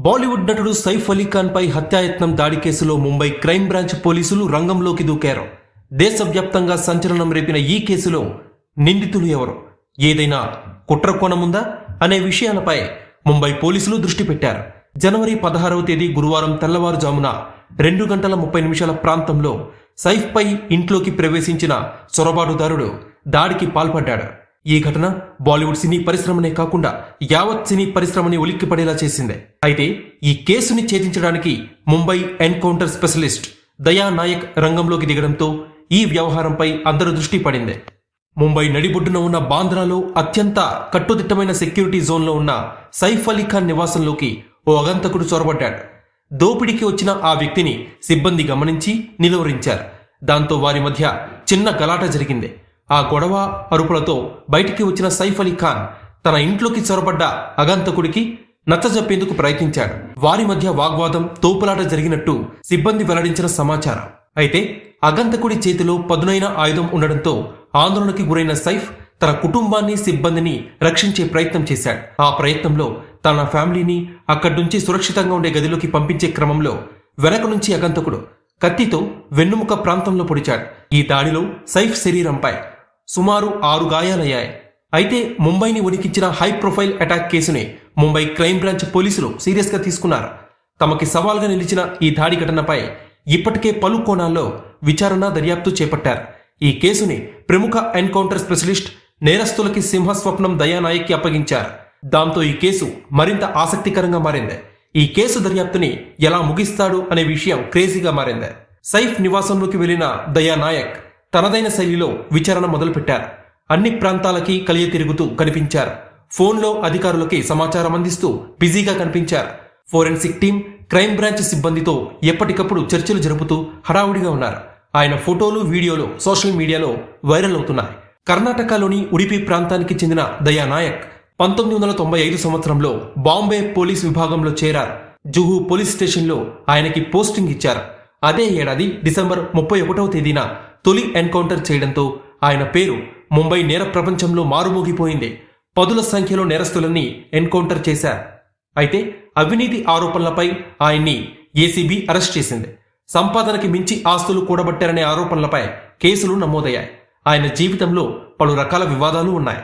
బాలీవుడ్ నటుడు సైఫ్ అలీ ఖాన్ పై హత్యాయత్నం దాడి కేసులో ముంబై క్రైమ్ బ్రాంచ్ పోలీసులు రంగంలోకి దూకారు. దేశవ్యాప్తంగా సంచలనం రేపిన ఈ కేసులో నిందితులు ఎవరు? ఏదైనా కుట్ర కోణముందా అనే విషయాలపై ముంబై పోలీసులు దృష్టి పెట్టారు. జనవరి పదహారవ తేదీ గురువారం తెల్లవారుజామున రెండు గంటల ముప్పై నిమిషాల ప్రాంతంలో సైఫ్ పై ఇంట్లోకి ప్రవేశించిన చొరబాటుదారుడు దాడికి పాల్పడ్డాడు. ఈ ఘటన బాలీవుడ్ సినీ పరిశ్రమనే కాకుండా యావత్ సినీ పరిశ్రమని ఉలిక్కిపడేలా చేసింది. అయితే ఈ కేసుని ఛేదించడానికి ముంబై ఎన్కౌంటర్ స్పెషలిస్ట్ దయా నాయక్ రంగంలోకి దిగడంతో ఈ వ్యవహారంపై అందరి దృష్టి పడింది. ముంబై నడిబొడ్డున ఉన్న బాంద్రాలో అత్యంత కట్టుదిట్టమైన సెక్యూరిటీ జోన్లో ఉన్న సైఫ్ అలీ ఖాన్ నివాసంలోకి ఓ అగంతకుడు చొరబడ్డాడు. దోపిడీకి వచ్చిన ఆ వ్యక్తిని సిబ్బంది గమనించి నిలువరించారు. దాంతో వారి మధ్య చిన్న గలాట జరిగింది. ఆ గొడవ అరుపులతో బయటికి వచ్చిన సైఫ్ అలీ ఖాన్ తన ఇంట్లోకి చొరబడ్డ అగంతకుడికి నచ్చజెప్పేందుకు ప్రయత్నించాడు. వారి మధ్య వాగ్వాదం తోపులాట జరిగినట్టు సిబ్బంది వెల్లడించిన సమాచారం. అయితే అగంతకుడి చేతిలో పదునైన ఆయుధం ఉండడంతో ఆందోళనకి గురైన సైఫ్ తన కుటుంబాన్ని సిబ్బందిని రక్షించే ప్రయత్నం చేశాడు. ఆ ప్రయత్నంలో తన ఫ్యామిలీని అక్కడి నుంచి సురక్షితంగా ఉండే గదిలోకి పంపించే క్రమంలో వెనక నుంచి అగంతకుడు కత్తితో వెన్నుముక ప్రాంతంలో పొడిచాడు. ఈ దాడిలో సైఫ్ శరీరంపై సుమారు ఆరు గాయాలయ్యాయి. అయితే ముంబైని ఉనికించిన హై ప్రొఫైల్ అటాక్ కేసుని ముంబై క్రైమ్ బ్రాంచ్ పోలీసులు సీరియస్గా తీసుకున్నారు. తమకి సవాల్గా నిలిచిన ఈ దాడి ఘటనపై ఇప్పటికే పలు కోణాల్లో విచారణ దర్యాప్తు చేపట్టారు. ఈ కేసుని ప్రముఖ ఎన్కౌంటర్ స్పెషలిస్ట్ నేరస్తులకి సింహస్వప్నం దయానాయక్కి అప్పగించారు. దాంతో ఈ కేసు మరింత ఆసక్తికరంగా మారింది. ఈ కేసు దర్యాప్తుని ఎలా ముగిస్తాడు అనే విషయం క్రేజీగా మారింది. సైఫ్ నివాసంలోకి వెళ్ళిన దయానాయక్ తనదైన శైలిలో విచారణ మొదలుపెట్టారు. అన్ని ప్రాంతాలకి కలియ తిరుగుతూ కనిపించారు. ఫోన్లో అధికారులకి సమాచారం అందిస్తూ బిజీగా కనిపించారు. ఫోరెన్సిక్ టీం క్రైమ్ బ్రాంచ్ సిబ్బందితో ఎప్పటికప్పుడు చర్చలు జరుపుతూ హడావుడిగా ఉన్నారు. ఆయన ఫోటోలు వీడియోలు సోషల్ మీడియాలో వైరల్ అవుతున్నాయి. కర్ణాటకలోని ఉడిపి ప్రాంతానికి చెందిన దయానాయక్ పంతొమ్మిది వందల తొంభై ఐదు సంవత్సరంలో బాంబే పోలీస్ విభాగంలో చేరారు. జుహు పోలీస్ స్టేషన్లో ఆయనకి పోస్టింగ్ ఇచ్చారు. అదే ఏడాది డిసెంబర్ ముప్పై ఒకటవ తేదీన తొలి ఎన్కౌంటర్ చేయడంతో ఆయన పేరు ముంబై నేర ప్రపంచంలో మారుమోగిపోయింది. పదుల సంఖ్యలో నేరస్తులని ఎన్కౌంటర్ చేశారు. అయితే అవినీతి ఆరోపణలపై ఆయన్ని ఏసీబీ అరెస్ట్ చేసింది. సంపాదనకి మించి ఆస్తులు కూడబట్టారనే ఆరోపణలపై కేసులు నమోదయ్యాయి. ఆయన జీవితంలో పలు రకాల వివాదాలు ఉన్నాయి.